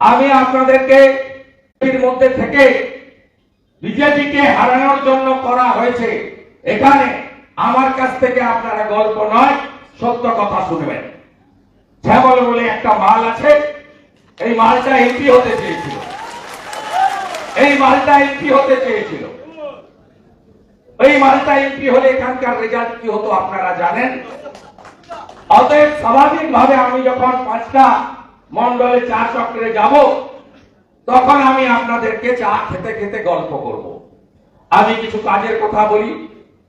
আমি আপনাদেরকে মধ্যে থেকে বিজেপিকে হারানোর জন্য করা হয়েছে। এখানে আমার কাছ থেকে আপনারা গল্প নয়, সত্য কথা শুনবেন। শ্যামল বলে একটা মাল আছে, এই মালটা এমপি হতে চেয়েছিল। এই মালটা এমপি হতে চেয়েছিল। এই মালটা এমপি হলে এখানকার রেজাল্ট কি হতো আপনারা জানেন? অতএব স্বাভাবিক ভাবে আমি যখন পাঁচটা মন্ডলে চা চক্রে যাব, তখন আমি আপনাদেরকে চা খেতে খেতে গল্প করব। আমি কিছু কাজের কথা বলি।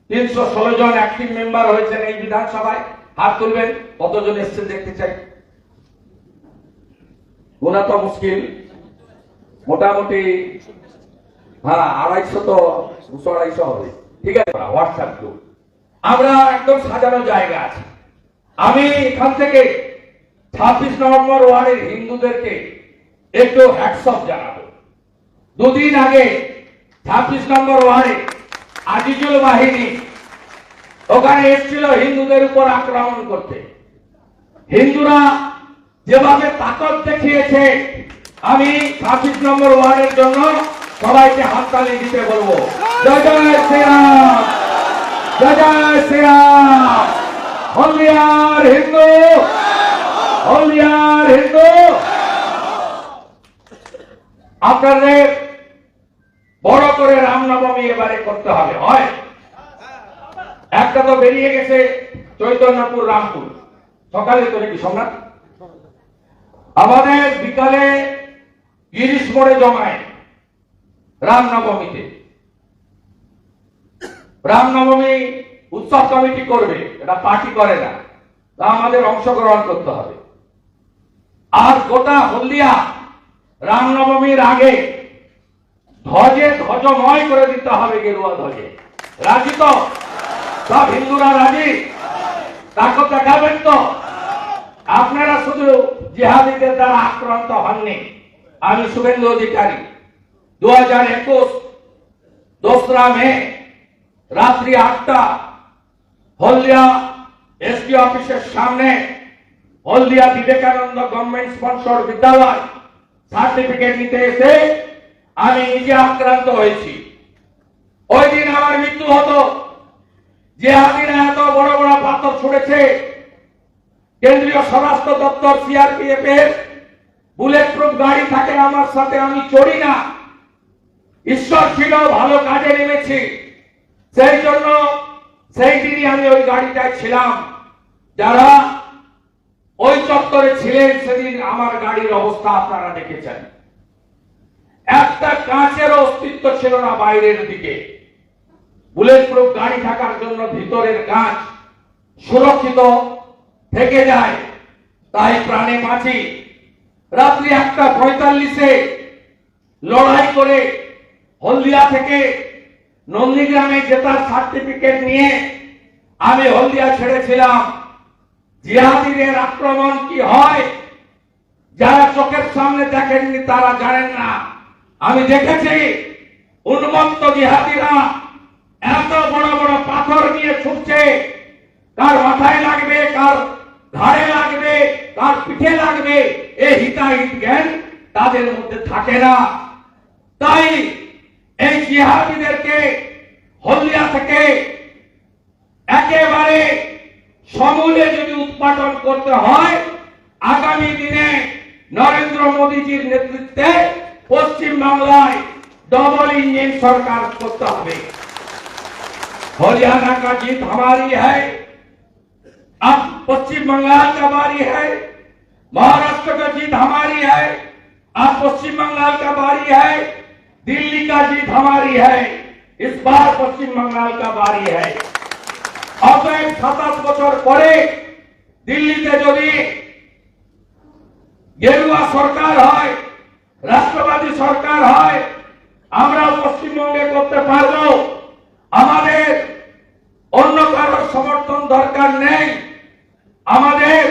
তিনশো ষোলো জন অ্যাক্টিভ মেম্বার হয়েছেন এই বিধানসভায়। হাত তুলবেন, কতজন এসছেন দেখতে চাই। গোনা তো মুশকিল। মোটামুটি হ্যাঁ আড়াইশো তো, দুশো আড়াইশো হবে। ঠিক আছে হোয়াটসঅ্যাপ গ্রুপ আমরা একদম সাজানো জায়গা আছে। আমি এখান থেকে ছাব্বিশ নভেম্বর ওয়ার্ডের হিন্দুদেরকে একটু হ্যাটসঅপ জানাব। দুদিন আগে ছাব্বিশ নম্বর ওয়ার্ডে আজিজুল বাহিনী ওখানে এসেছিল হিন্দুদের উপর আক্রমণ করতে। হিন্দুরা যেভাবে তাকত দেখিয়েছে, আমি ছাব্বিশ নম্বর ওয়ার্ডের জন্য সবাইকে হাততালি দিতে বলব। জয় জয় শ্রীরাম! জয় জয় শ্রীরাম! হলিয়ার হিন্দু হলিয়ার হিন্দু আপনাদের বড় করে রামনবমী এবারে করতে হবে, হয়? একটা তো বেরিয়ে গেছে চৈতন্যপুর, রামপুর। সকালে তো নাকি সম্রাট আমাদের বিকালে গিরিশ মোড়ে জমায় রামনবমীতে। রামনবমী উৎসব কমিটি করবে, এটা পার্টি করে না। তা আমাদের অংশগ্রহণ করতে হবে। আর গোটা হলদিয়া রামনবমীর আগে ধ্বজে ধ্বজময় করে দিতে হবে গেরুয়া ধ্বজে। রাজি তো? সব হিন্দুরা রাজি? তাকে দেখাবেন তো। আপনারা শুধু জিহাদিদের দ্বারা আক্রান্ত হননি। আমি শুভেন্দু অধিকারী। দু হাজার একুশ দোসরা মে রাত্রি আটটা হলদিয়া এসপি অফিসের সামনে হলদিয়া বিবেকানন্দ গভর্নমেন্ট স্পন্সর বিদ্যালয় সার্টিফিকেট নিতে এসে আমি নিজে আক্রান্ত হয়েছি। ওই দিন আমার মৃত্যু হতো। যে হাতিরা এত বড় বড় পাথর ছুড়েছে, কেন্দ্রীয় স্বরাষ্ট্র দপ্তর সিআরপিএফ এর বুলেট প্রুফ গাড়ি থাকে আমার সাথে, আমি চড়ি না। ঈশ্বর ছিল, ভালো কাজে নেমেছি। সেই জন্য, সেই দিনই আমি ওই গাড়িটায় ছিলাম। যারা ওই চত্বরে ছিলেন সেদিন আমার গাড়ির অবস্থা আপনারা দেখেছেন। একটা কাঁচের অস্তিত্ব ছিল না বাইরের দিকে। বুলেট প্রুফ গাড়ি থাকার জন্য ভিতরের কাঁচ সুরক্ষিত থেকে যায়, তাই প্রাণে বাঁচি। রাত্রি একটা পঁয়তাল্লিশে লড়াই করে হলদিয়া থেকে নন্দীগ্রামে জেতার সার্টিফিকেট নিয়ে আমি হলদিয়া ছেড়েছিলাম। জিহাদিদের আক্রমণ কি হয়? যারা চোখের সামনে দেখেননি, তারা জানেন না। আমি দেখেছি, উন্মত্ত জিহাদিরা এত বড় বড় পাথর নিয়ে ছুটছে। কার মাথায় লাগবে, কার ঘাড়ে লাগবে, কার পিঠে লাগবে এই হিতাহিত জ্ঞান তাদের মধ্যে থাকে না। তাই এই জিহাদিদেরকে হলদিয়া থেকে একেবারে সমূলে যদি উৎপাদন করতে হয় আগামী দিনে নরেন্দ্র মোদীজির নেতৃত্বে পশ্চিম বাংলায় ডবল ইঞ্জিন সরকার করতে হবে हरियाणा का जीत हमारी है अब पश्चिम बंगाल का बारी है महाराष्ट्र का जीत हमारी है अब पश्चिम बंगाल का बारी है दिल्ली का जीत हमारी है इस बार पश्चिम बंगाल का बारी है অতএব সাতাশ বছর পরে দিল্লিতে যদি গেরুয়া সরকার হয়, রাষ্ট্রবাদী সরকার হয়, আমরা পশ্চিমবঙ্গে করতে পারব। আমাদের অন্য কারোর সমর্থন দরকার নেই। আমাদের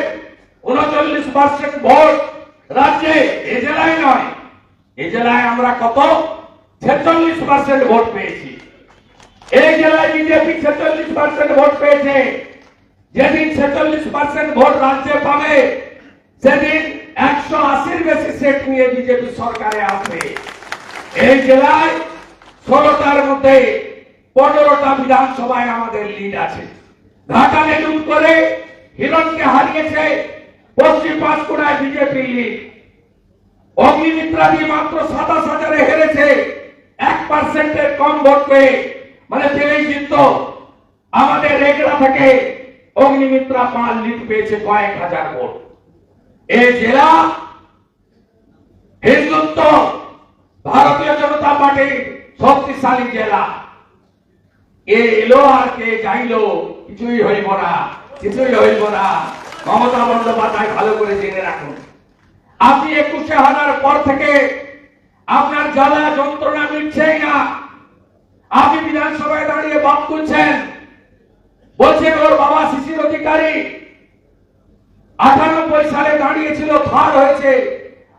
উনচল্লিশ পার্সেন্ট ভোট রাজ্যে এ জেলায় নয়। এ জেলায় আমরা কত? ছেচল্লিশ পার্সেন্ট ভোট পেয়েছি। এই জেলায় বিজেপি ছেচল্লিশ পার্সেন্ট ভোট পেয়েছে। যেদিন ছেচল্লিশ পার্সেন্ট ভোট রাজ্যে পাবে, সেদিন একশো আশির বেশি সেট নিয়ে বিজেপি সরকারে আসবে। এই জেলায় ষোলোটার মধ্যে পনেরোটা বিধানসভায় আমাদের লিড আছে। ঘাটালে লুট করে হিরণকে হারিয়েছে পশ্চিম পাঁশকুড়ায় বিজেপি লিড অগ্নিমিত্রা দিয়ে মাত্র সাতাশ হাজারে হেরেছে, এক পার্সেন্টের কম ভোট পেয়ে মানে পেলেই জিতত আমাদের রেগড়া থেকে অগ্নিমিত্রা পাঁচ লিড পেয়েছে কয়েক হাজার ভোট। এই জেলা হিন্দুত্ব ভারতীয় জনতা পার্টির শক্তিশালী জেলা। কে এলো আর কে যাইলো, কিছুই হইব না, কিছুই হইব না। মমতা বন্দ্যোপাধ্যায় ভালো করে জেনে রাখুন। আপনি একুশে হাজার পর থেকে আপনার জ্বালা যন্ত্রণা মিটছেই না। আপনি বিধানসভায় দাঁড়িয়ে বাপ তুলছেন বলছেন ওর বাবা শিশির অধিকারী। আটানব্বই সালে দাঁড়িয়েছিল থার্ড হয়েছে।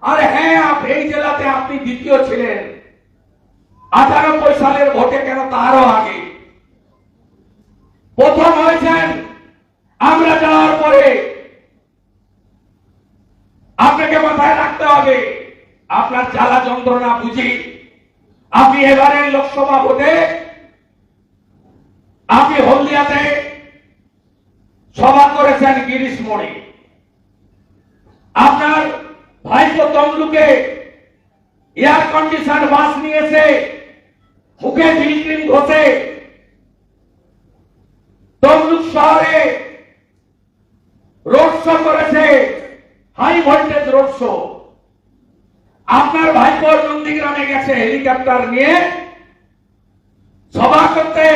আর হ্যাঁ এই জেলাতে আপনি দ্বিতীয় ছিলেন। আটানব্বই সালের ভোটে কেন তারও আগে? প্রথম হয়েছেন আমরা যাওয়ার পরে। আপনাকে মাথায় রাখতে হবে, আপনার জ্বালা যন্ত্রণা বুঝি। আপনি এবারের লোকসভা ভোটে, আপনি হলদিয়াতে সভা করেছেন গিরিশ মোড়ে। আপনার ভাইপো তমলুকে এয়ার কন্ডিশন বাস নিয়েছে, মুখে বিলক্রিম ঘষে। তমলুক শহরে রোড শো করেছে হাই ভোল্টেজ রোড শো আপনার ভাইপোর নন্দীগ্রামে গেছে হেলিকপ্টার নিয়ে। সভা করতে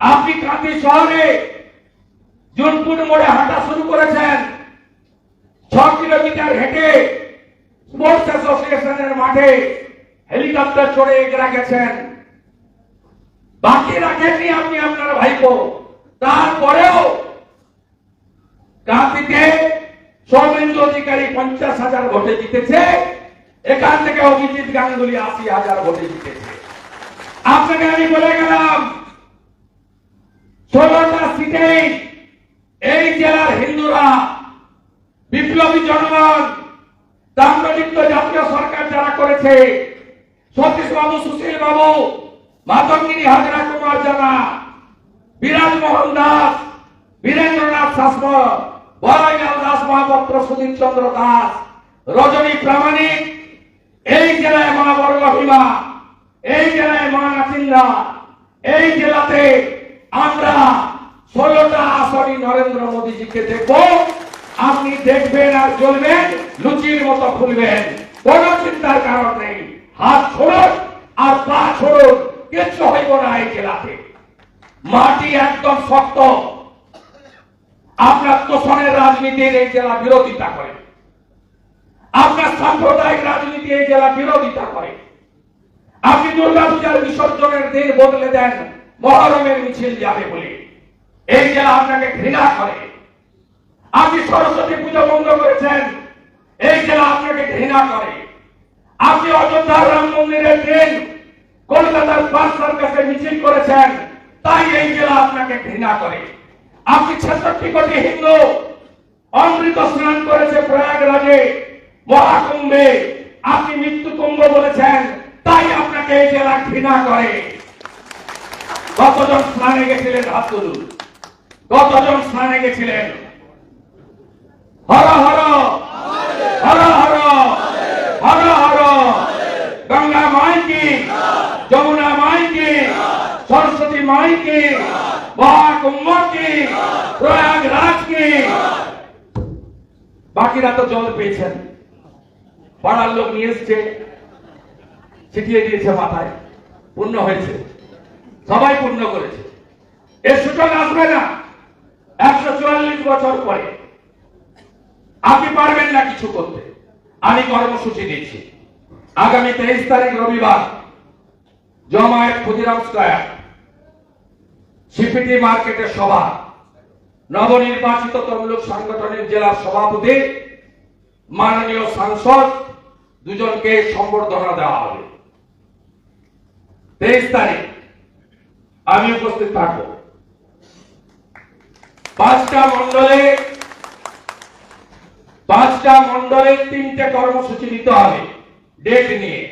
আপনি কাঁদি শহরে জুনপুর মোড়ে হাঁটা শুরু করেছেন। ছ কিলোমিটার হেঁটে স্পোর্টস অ্যাসোসিয়েশনের মাঠে হেলিকপ্টার চড়ে এগরা গেছেন। বাকি রাখেননি আপনি আপনার ভাইপো। তারপরেও কাঁদিতে সৌমেন্দ্র অধিকারী পঞ্চাশ হাজার ভোটে জিতেছে। এখান থেকে অভিজিৎ গাঙ্গুলি আশি হাজার ভোটে জিতেছে। আপনাকে আমি বলে গেলাম, ষোলোটা সিটে এই জেলার হিন্দুরা বিপ্লবী জনগণ তাম্রলিপ্ত জাতীয় সরকার যারা করেছে সতীশ বাবু সুশীল বাবু মাতঙ্গিনী হাজরা কুমার জানা বিরাজ মোহন দাস, বীরেন্দ্রনাথ শাসমল বরাইলাল দাস, মহাপাত্র সুধীর চন্দ্র দাস রজনী প্রামাণিক এই জেলায় মা বর্গভীমা এই জেলায় মা এই জেলাতে আমরা ষোলোটা আসনই নরেন্দ্র মোদীজিকে দেখব। আপনি দেখবেন আর চলবেন লুচির মতো খুলবেন চিন্তার কারণ নেই। হাত আর পা কিচ্ছু হইব না এই জেলাতে। মাটি একদম শক্ত। আপনার তোষণের রাজনীতির এই জেলা বিরোধিতা করে। আপনার সাম্প্রদায়িক রাজনীতি এই জেলা বিরোধিতা করে। আপনি দুর্গাপূজার বিসর্জনের দিন বদলে দেন মহরমের মিছিল যাবে বলে। এই জেলা আপনাকে ঘৃণা করে। আপনি সরস্বতী পুজো বন্ধ করেছেন। এই জেলা আপনাকে ঘৃণা করে। আপনি অযোধ্যার রাম মন্দিরের দিন কলকাতার পাঁচ সার্কাসে মিছিল করেছেন, তাই এই জেলা আপনাকে ঘৃণা করে। আপনি ছেষট্টি কোটি হিন্দু অমৃত স্নান করেছে প্রয়াগরাজে, মহাকুম্ভে। আপনি মৃত্যু কুম্ভ বলেছেন, তাই আপনাকে এই জেলা ঘৃণা করে। কতজন স্নানে গেছিলেন হাত তুলুন কতজন স্নানে গেছিলেন? হর হর হর হর হর হর। গঙ্গা মাইকি, যমুনা মাই কি সরস্বতী মাই কি মহাকুম্ভ কি বাকিরা তো জল পেয়েছেন। পাড়ার লোক নিয়ে এসছে। ছিটিয়ে দিয়েছে মাথায়, পূর্ণ হয়েছে। সবাই পূর্ণ করেছে। এর সুযোগ আসবে না। একশো চুয়াল্লিশ বছর পরে। আপনি পারবেন না কিছু করতে। আমি কর্মসূচি দিচ্ছি। আগামী তেইশ তারিখ রবিবার, জমায়েত ক্ষুদিরাম স্কয়ার, সিপিটি মার্কেটের সভা, নবনির্বাচিত তমলুক সংগঠনের জেলার সভাপতি, মাননীয় সাংসদ, দুজনকে সম্বর্ধনা দেওয়া হবে। তেইশ তারিখ আমি উপস্থিত থাকব। পাঁচটা মন্ডলে পাঁচটা মন্ডলের তিনটে কর্মসূচি নিতে হবে ডেট নিয়ে।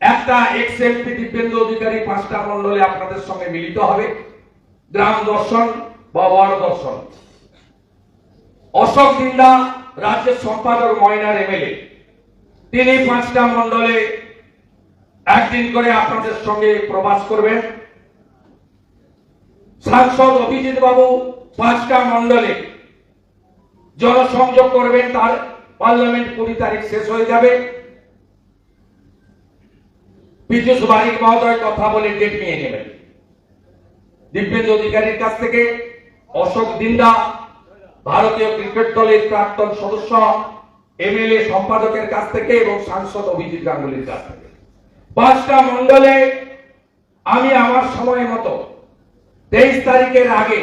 একটা এক্স এমপি দিব্যেন্দু অধিকারী পাঁচটা মন্ডলে আপনাদের সঙ্গে মিলিত হবে। গ্রাম দর্শন বা ওয়ার্ড দর্শন। অশোক দিন্দা রাজ্যের সম্পাদক ময়নার এমএলএ। তিনি পাঁচটা মন্ডলে একদিন করে আপনাদের সঙ্গে প্রবাস করবেন। সাংসদ অভিজিৎ বাবু পাঁচটা মন্ডলে জনসংযোগ করবেন, তার পার্লামেন্ট কুড়ি তারিখ শেষ হয়ে যাবে। পীযুষ বারিক মহোদয় কথা বলে ডেট নিয়ে নেবেন। দিব্যেন্দু অধিকারীর কাছ থেকে অশোক দিন্দা, ভারতীয় ক্রিকেট দলের প্রাক্তন সদস্য, এমএলএ সম্পাদকের কাছ থেকে এবং সাংসদ অভিজিৎ গাঙ্গুলির কাছ থেকে। পাঁচটা মন্ডলে আমি আমার সময় মতো তেইশ তারিখের আগে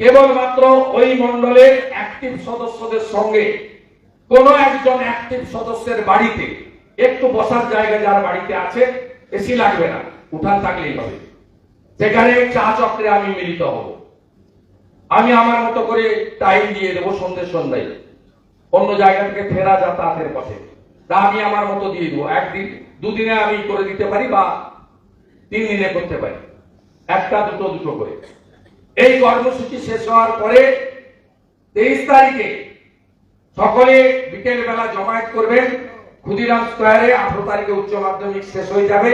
কেবলমাত্র ওই মন্ডলের অ্যাক্টিভ সদস্যদের সঙ্গে কোন একজন অ্যাক্টিভ সদস্যের বাড়িতে একটু বসার জায়গা যার বাড়িতে আছে, এসি লাগবে না, উঠান থাকলেই হবে। সেখানে চা চক্রে আমি মিলিত হব। আমি আমার মতো করে টাইম দিয়ে দেবো সন্ধ্যে সন্ধ্যায়। অন্য জায়গা থেকে ফেরা যাতায়াতের পথে। তা আমি আমার মতো দিয়ে দেবো। একদিন দুদিনে আমি করে দিতে পারি বা তিন দিনে করতে পারি। একটা, দুটো দুটো করে। এই কর্মসূচি শেষ হওয়ার পরে তেইশ তারিখে সকলে বিকেল বেলা জমায়েত করবেন। ক্ষুদিরাম স্কোয়ারে আঠারো তারিখে উচ্চ মাধ্যমিক শেষ হয়ে যাবে।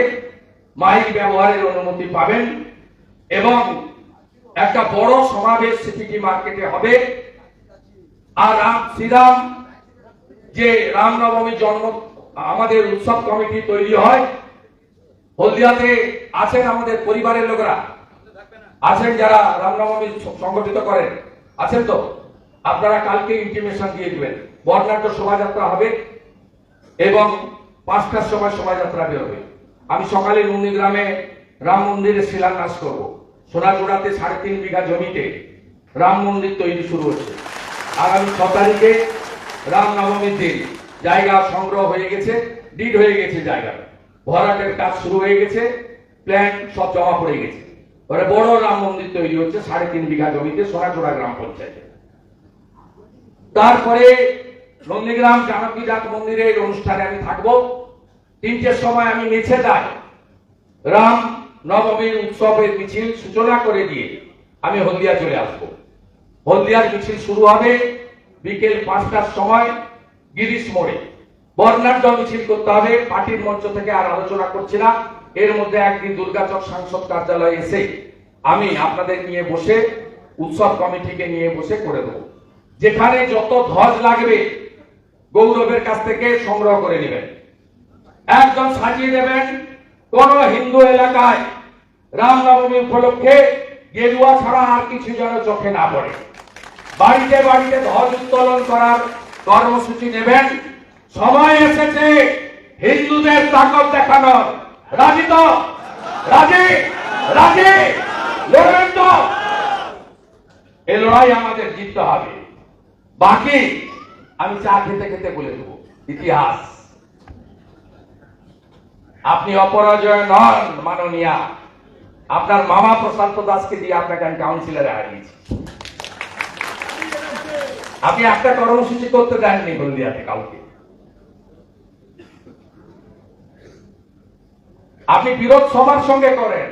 মাইক ব্যবহারের অনুমতি পাবেন এবং একটা বড় সমাবেশ সিপিটি মার্কেটে হবে। আর রাম, শ্রীরাম, যে রামনবমী জন্ম আমাদের উৎসব কমিটি তৈরি হয়। হলদিয়াতে আছেন আমাদের পরিবারের লোকেরা। আছেন যারা রামনবমী সংগঠিত করেন। আছেন তো? আপনারা কালকে ইন্টিমেশন দিয়ে দিবেন। বর্ণাঢ্য শোভাযাত্রা হবে এবং পাঁচটার সময় শোভাযাত্রা বেরোবে আমি সকালে নন্দীগ্রামে রাম মন্দিরের শিলান্যাস করব। সোনাচূড়াতে সাড়ে তিন বিঘা জমিতে রাম মন্দির তৈরি শুরু হচ্ছে। আগামী ছ তারিখে রাম নবমীর দিন। জায়গা সংগ্রহ হয়ে গেছে ডিড হয়ে গেছে জায়গা ভরাটের কাজ শুরু হয়ে গেছে প্ল্যান সব জমা পড়ে গেছে। এবারে বড় রাম মন্দির তৈরি হচ্ছে, সাড়ে তিন বিঘা জমিতে সোনাচূড়া গ্রাম পঞ্চায়েতে। তারপরে নন্দীগ্রাম জানকী জাত মন্দিরের অনুষ্ঠানে আমি থাকব। তিনটের সময় আমি নেচে যাই। রাম নবমীর উৎসবের মিছিল সূচনা করে দিয়ে আমি হলদিয়া চলে আসব। হলদিয়ার মিছিল শুরু হবে বিকেল পাঁচটার সময়। গিরিশ মোড়ে বর্ণাঢ্য মিছিল করতে হবে, পার্টির মঞ্চ থেকে আর আলোচনা করছি না। এর মধ্যে একদিন দুর্গাচক সাংসদ কার্যালয়ে এসে আমি আপনাদের নিয়ে বসে, উৎসব কমিটিকে নিয়ে বসে করে দেবো। যেখানে যত ধ্বজ লাগবে, গৌরবের কাছ থেকে সংগ্রহ করে নেবেন। একজন সাজিয়ে দেবেন, কোন হিন্দু এলাকায় রামনবমী উপলক্ষে গেরুয়া ছাড়া আর কিছু যেন চোখে না পড়ে। বাড়িতে বাড়িতে ধ্বজ উত্তোলন করার কর্মসূচি নেবেন। সময় এসেছে। হিন্দুদের তাকত দেখানোর। রাজি তো? রাজি? রাজি? লড়বেন তো? এই লড়াই আমাদের জিততে হবে। বাকি আমি চা খেতে খেতে বলে দেবো। ইতিহাস। আপনি অপরাজয় নন, মাননীয়া। আপনার মামা প্রশান্ত দাসকে দিয়ে আপনাকে আমি কাউন্সিলরে হারিয়েছি। আপনি একটা কর্মসূচি করতে দেননি হলদিয়াতে কাউকে আপনি বিরোধ সবার সঙ্গে করেন।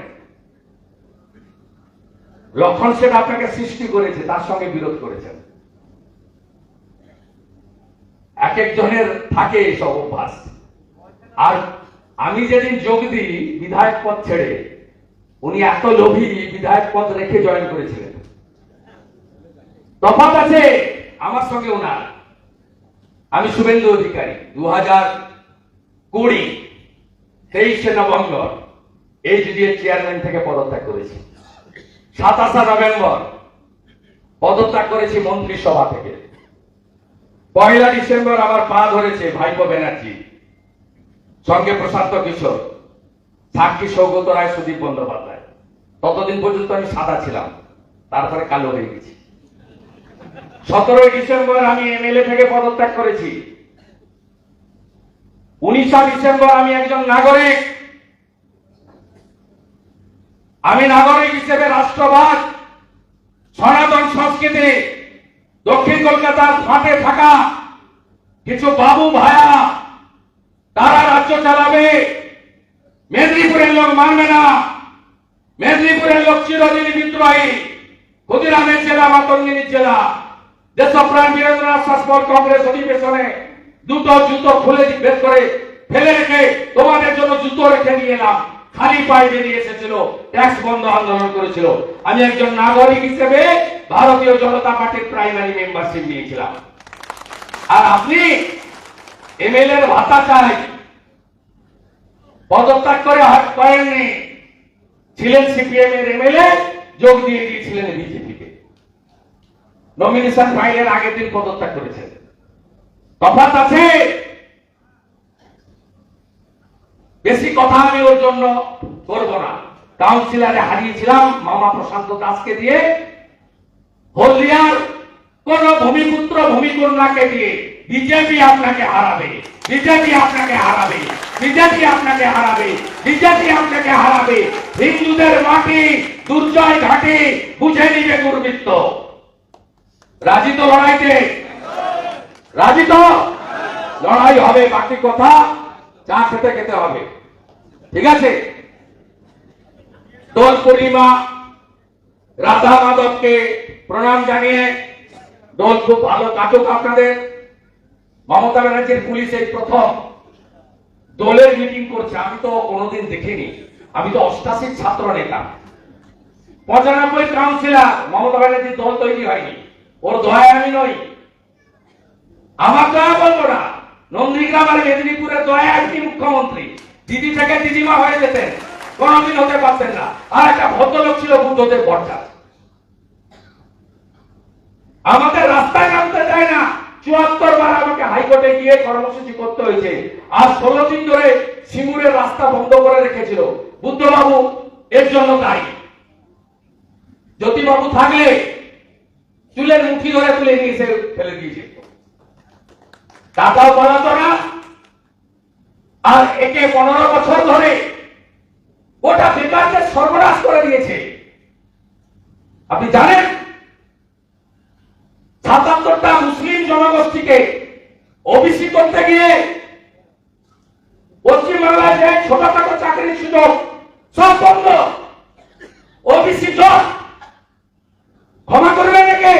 লক্ষণ সেন আপনাকে সৃষ্টি করেছে, তার সঙ্গে বিরোধ করেছেন। এক একজনের থাকে এসব অভ্যাস। আর আমি যেদিন যোগ দিই বিধায়ক পদ ছেড়ে, উনি এত লোভী বিধায়ক পদ রেখে জয়েন করেছিলেন। তফাৎ আছে? আমার সঙ্গে ওনার। আমি শুভেন্দু অধিকারী দু হাজার কুড়ি তেইশে নভেম্বর এইচডিএ চেয়ারম্যান থেকে পদত্যাগ করেছি। সাতাশে নভেম্বর পদত্যাগ করেছি মন্ত্রিসভা থেকে। পয়লা ডিসেম্বর আমার পা ধরেছে ভাইপো ব্যানার্জি, সঙ্গে প্রশান্ত কিশোর, সাক্ষী সৌগত রায়, সুদীপ বন্দ্যোপাধ্যায়। ততদিন পর্যন্ত আমি সাদা ছিলাম, তারপরে কালো হয়ে গেছি। সতেরোই ডিসেম্বর আমি এমএলএ থেকে পদত্যাগ করেছি। উনিশা ডিসেম্বর আমি একজন নাগরিক। আমি নাগরিক হিসেবে রাষ্ট্রবাদ, সনাতন সংস্কৃতি, দক্ষিণ কলকাতার ফাটে থাকা কিছু বাবু ভায়া, তারা রাজ্য চালাবে। মেদিনীপুরের লোক মানবে না। মেদিনীপুরের লোক চিরদিন বিদ্রোহী। ক্ষুদিরামের জেলা মাতঙ্গিনীর জেলা। দেশপ্রাণ বীরেন্দ্রনাথ শাসমল কংগ্রেস অধিবেশনে দুটো জুতো খুলে বের করে, ফেলে রেখে তোমাদের জন্য জুতো রেখে নিয়ে এলাম। খালি পায়ে বেরিয়ে এসেছিল, ট্যাক্স বন্ধ আন্দোলন করেছিল। আমি একজন নাগরিক হিসেবে ভারতীয় জনতা পার্টির প্রাইমারি মেম্বারশিপ নিয়েছিলাম। আর আপনি এমএলএ ভাতা চাই। পদত্যাগ করে হাত করেননি। ছিলেন সিপিএম এর এমএলএ, যোগ দিয়ে দিয়েছিলেন বিজেপিকে নমিনেশন ফাইলের আগের দিন পদত্যাগ করেছেন তফাৎ আছে। বেশি কথা আমি ওর জন্য করব না। কাউন্সিলরে হারিয়েছিলাম, মামা প্রশান্ত দাসকে দিয়ে। হলদিয়ার কোন ভূমিপুত্র, ভূমিকন্যাকে দিয়ে বিজেপি আপনাকে হারাবে, বিজেপি আপনাকে হারাবে, বিজেপি আপনাকে হারাবে, বিজেপি আপনাকে হারাবে। হিন্দুদের মাটি, দুর্জয় ঘাটে, বুঝে নিবে দুর্বৃত্ত। রাজি তো লড়াইতে রাজি তো? লড়াই হবে বাকি কথা, চা খেতে খেতে হবে। ঠিক আছে? দোল পূর্ণিমা, রাধা মাধবকে প্রণাম জানিয়ে দোল খুব ভালো কাটুক আপনাদের। মমতা ব্যানার্জির পুলিশ এই প্রথম। দলের মিটিং করছে, আমি তো কোনোদিন দেখিনি। আমি তো অষ্টাশির ছাত্র নেতা। পঁচানব্বই কাউন্সিলর মমতা ব্যানার্জির দল তৈরি হয়নি। ওর দয়ায় আমি নই। আমার দয়া বলব না। নন্দীগ্রাম আর মেদিনীপুরের দয়া একটি মুখ্যমন্ত্রী। দিদি থেকে দিদিমা হয়ে যেতেন, কোনদিন হতে পারতেন না। আর একটা ভদ্রলোক ছিল বুদ্ধদেব ভট্টাচার্য। আমাদের রাস্তায় নামতে চায় না। চুয়াত্তর বার আমাকে হাইকোর্টে গিয়ে কর্মসূচি করতে হয়েছে। আর ষোলো দিন ধরে সিঙ্গুরের রাস্তা বন্ধ করে রেখেছিল। বুদ্ধবাবু, এর জন্য দায়ী। জ্যোতিবাবু থাকলে চুলের মুঠি ধরে তুলে নিয়ে এসে ফেলে দিয়েছে। টাকাও না আর একে পনেরো বছর ধরে গোটা বেকারদের সর্বনাশ করে দিয়েছে। আপনি জানেন, সাতাত্তরটা মুসলিম জনগোষ্ঠীকে ওবিসি করতে গিয়ে পশ্চিমবাংলায় যে ছোটখাটো চাকরির সুযোগ সব বন্ধ ওবিসি জট ক্ষমা করবেন একে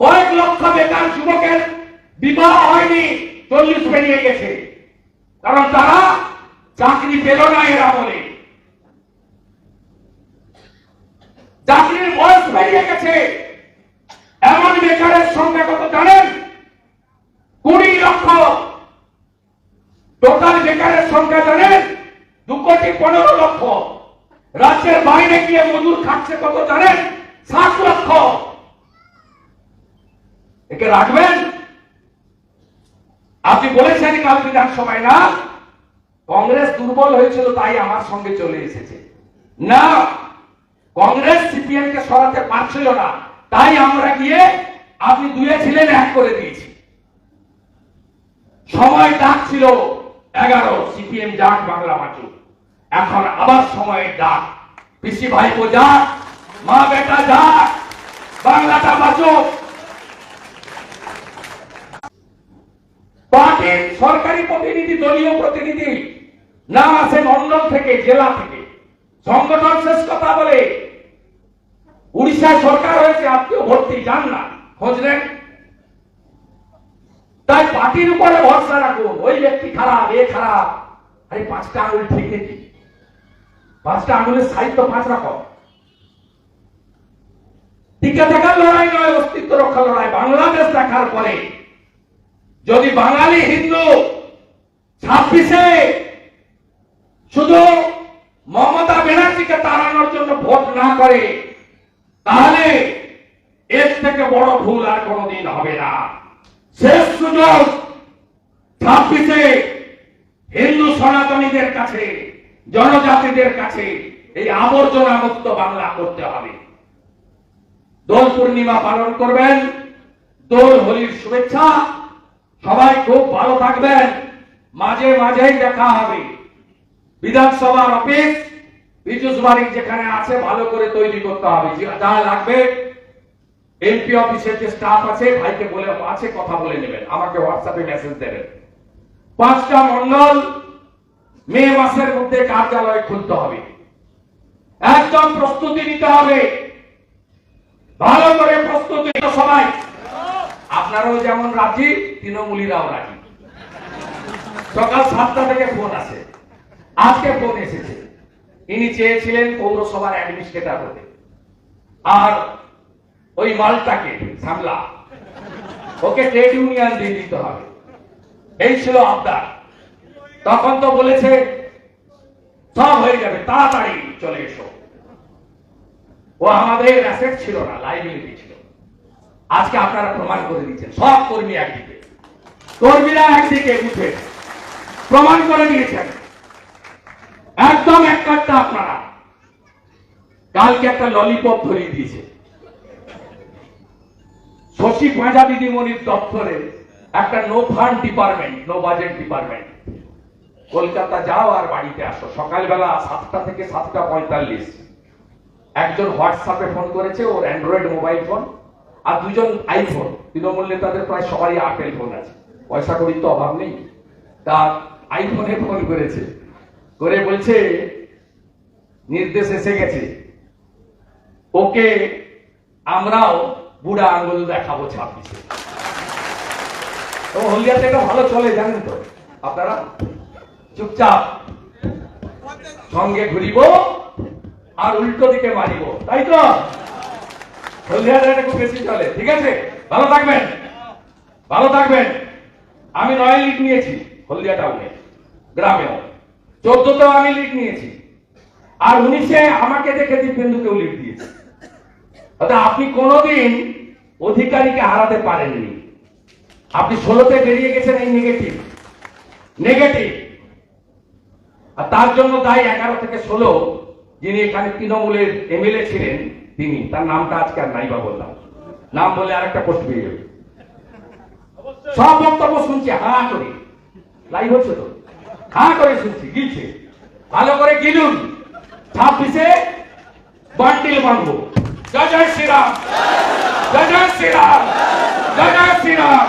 কয়েক লক্ষ বেকার যুবকের বিবাহ হয়নি চল্লিশ পেরিয়ে গেছে কারণ তারা চাকরি পেল না এরা বলে চাকরির বয়স বেরিয়ে গেছে এমন বেকারের সংখ্যা কত জানেন কুড়ি লক্ষ টোটাল বেকারের সংখ্যা জানেন দু কোটি পনেরো লক্ষ রাজ্যের বাইরে গিয়ে মজুর খাচ্ছে কত জানেন ষাট লক্ষ একে রাখবেন আপনি বলেছেন বিধানসভায় না। কংগ্রেস দুর্বল হয়েছিল, তাই আমার সঙ্গে চলে এসেছে। না, কংগ্রেস সিপিএম কে সরাতে পারছিল না। তাই আমরা গিয়ে আপনি দুয়ে ছিলেন, এক করে দিয়েছি। সময় ডাক ছিল এগারো, সিপিএম যাক বাংলা বাঁচুক। এখন আবার সময়ের ডাক। পিসি ভাইপো যাক, মা বেটা যাক, বাংলাটা বাঁচুক। পার্টির সরকারি প্রতিনিধি, দলীয় প্রতিনিধি নাম আছে মন্ডল থেকে, জেলা থেকে। সংগঠন শেষ কথা বলে উড়িষ্যায় সরকার হয়েছে আত্মীয় ভর্তি, যান না, খোঁজ নেন। তাই পার্টির উপরে ভরসা রাখুন, ওই ব্যক্তি খারাপ, এ খারাপ। আরে, পাঁচটা আঙুল ঠিক নেই। পাঁচটা আঙুলের সাহিত্য পাঁচ রকম। টিকে থাকার লড়াই নয়, অস্তিত্ব রক্ষা লড়াই। বাংলাদেশ দেখার পরে যদি বাঙালি হিন্দু, ছাব্বিশে শুধু মমতা ব্যানার্জিকে তাড়ানোর জন্য ভোট না করে, তাহলে এর থেকে বড় ভুল আর কোনোদিন হবে না। শেষ সুযোগ ছাব্বিশে হিন্দু সনাতনীদের কাছে, জনজাতিদের কাছে এই আবর্জনা মুক্ত বাংলা করতে হবে। দোল পূর্ণিমা পালন করবেন, দোল হোলির শুভেচ্ছা সবাই খুব ভালো থাকবেন। মাঝে মাঝেই দেখা হবে। বিধানসভার অফিস, বিদ্যুৎ বাড়ি যেখানে আছে, ভালো করে তৈরি করতে হবে। যা- লাগবে, এমপি অফিসের যে স্টাফ আছে, ভাইকে বলে, আছে, কথা বলে নেবেন। আমাকে হোয়াটসঅ্যাপে মেসেজ দেবেন। পাঁচটা মন্ডল, মে মাসের মধ্যে কার্যালয় খুলতে হবে। একদম প্রস্তুতি নিতে হবে। ভালো করে প্রস্তুতি সবাই। আপনারাও যেমন রাজি, তৃণমূলীরাও রাজি। সকাল সাতটা থেকে ফোন আসে আজকে ফোন এসেছে। ইনি চেয়েছিলেন পৌরসভার অ্যাডমিনিস্ট্রেটর হতে। আর ওই মালটাকে সামলা। ওকে ট্রেড ইউনিয়ন দিয়ে দিতে হবে। এই ছিল আবদার। তখন তো বলেছে, সব হয়ে যাবে, তাড়াতাড়ি চলে এসো। ও আমাদের অ্যাসেট ছিল না লাইবিলিটি ছিল। আজকে আপনারা প্রমাণ করে দিচ্ছেন সব কর্মী একদিকে। কর্মীরা একদিকে উঠে প্রমাণ করে দিয়েছেন একদম এক কাটটা আপনারা। কালকে একটা ললিপপ ধরিয়ে দিয়েছে। শশী পাঁজা দিদিমণির দপ্তরে একটা no fund department no budget department Kolkata যাও আর বাড়িতে আসো। সকালবেলা সাতটা থেকে সাতটা পঁয়তাল্লিশ। একজন হোয়াটসঅ্যাপে ফোন করেছে, ওর অ্যান্ড্রয়েড মোবাইল ফোন আর দুজন আইফোন, তৃণমূল নেতাদের প্রায় সবারই আপেল ফোন আছে। পয়সা করির তো অভাব নেই। তা আইফোনে ফোন করেছে। করে বলছে, নির্দেশ এসে গেছে। ওকে আমরাও বুড়া আঙ্গুল দেখাবো ছাব্বিশে। তো হলদিয়াতে এটা ভালো চলে, জানেন তো। আপনারা চুপচাপ সঙ্গে ঘুরিব আর উল্টো দিকে মারিব। তাই তো? হলদিয়াতে খুব বেশি চলে। ঠিক আছে? ভালো থাকবেন। ভালো থাকবেন। আমি নয় লিড নিয়েছি হলদিয়া টাউনে, গ্রামেও। চোদ্দতেও আমি লিড নিয়েছি। আর উনিশে আমাকে দেখে দীপেন্দুকেও লিড দিয়েছে। অর্থাৎ আপনি কোনোদিন অধিকারীকে হারাতে পারেননি। আপনি ষোলোতে বেরিয়ে গেছেন এই নেগেটিভ নেগেটিভ আর তার জন্য দায়ী এগারো থেকে ষোলো, যিনি এখানে তৃণমূলের এমএলএ ছিলেন তিনি, তার নামটা আজকে আর নাইবা বললাম। নাম বলে আরেকটা পোস্ট পেয়ে যাবে। সব বক্তব্য শুনছি, হা করে। লাইভ হচ্ছে তো? হা করে শুনছি, গিলছে। ভালো করে গিলুন। ছাব্বিশে বান্ডিল বাঁধবো। জয় জয় শ্রীরাম। জয় জয় শ্রীরাম। জয় জয় শ্রীরাম।